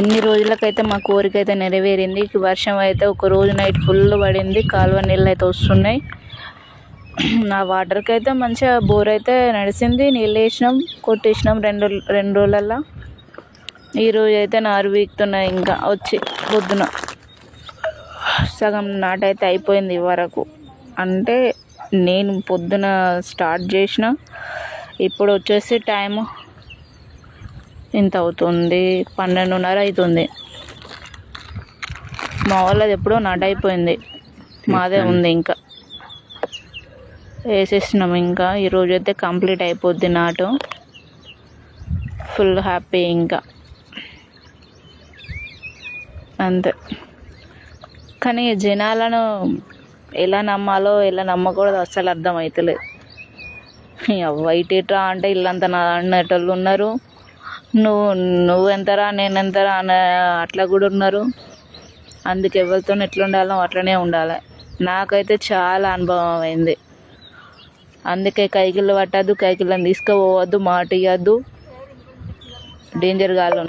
ఎన్ని రోజులకైతే మా కోరిక అయితే నెరవేరింది వర్షం అయితే ఒక రోజు నైట్ ఫుల్ పడింది కాలువ నీళ్ళు అయితే వస్తున్నాయి. నా వాటర్కి అయితే మంచిగా బోర్ అయితే నడిచింది నీళ్ళు వేసినాం కొట్టేసినాం రెండు రెండు రోజులల్లో. ఈరోజు అయితే నారు వీక్తున్నాయి ఇంకా వచ్చి పొద్దున. సగం నాటైతే అయిపోయింది వరకు. అంటే నేను పొద్దున స్టార్ట్ చేసిన ఇప్పుడు వచ్చేసి టైము ఇంత అవుతుంది? పన్నెండున్నర అవుతుంది మా వాళ్ళది ఎప్పుడో నాటు అయిపోయింది. మాదే ఉంది ఇంకా. వేసేసినాం ఇంకా. ఈరోజు అయితే కంప్లీట్ అయిపోద్ది నాటు. ఫుల్ హ్యాపీ ఇంకా. అంతే. కానీ జనాలను ఎలా నమ్మాలో ఎలా నమ్మకూడదు అస్సలు అర్థం అవుతలేదు వైట్ రా అంటే ఇల్లంతా నా అనేటోళ్ళు ఉన్నారు. నువ్వు నువ్వు ఎంతరా నేను ఎంతరా అనే అట్లా కూడా ఉన్నారు. అందుకే ఎవరితో ఎట్లా ఉండాలో అట్లనే ఉండాలి. నాకైతే చాలా అనుభవం అయింది. అందుకే కైకిళ్ళు పట్టద్దు కైకిళ్ళని తీసుకుపోవద్దు మాట ఇవ్వద్దు డేంజర్ గాలు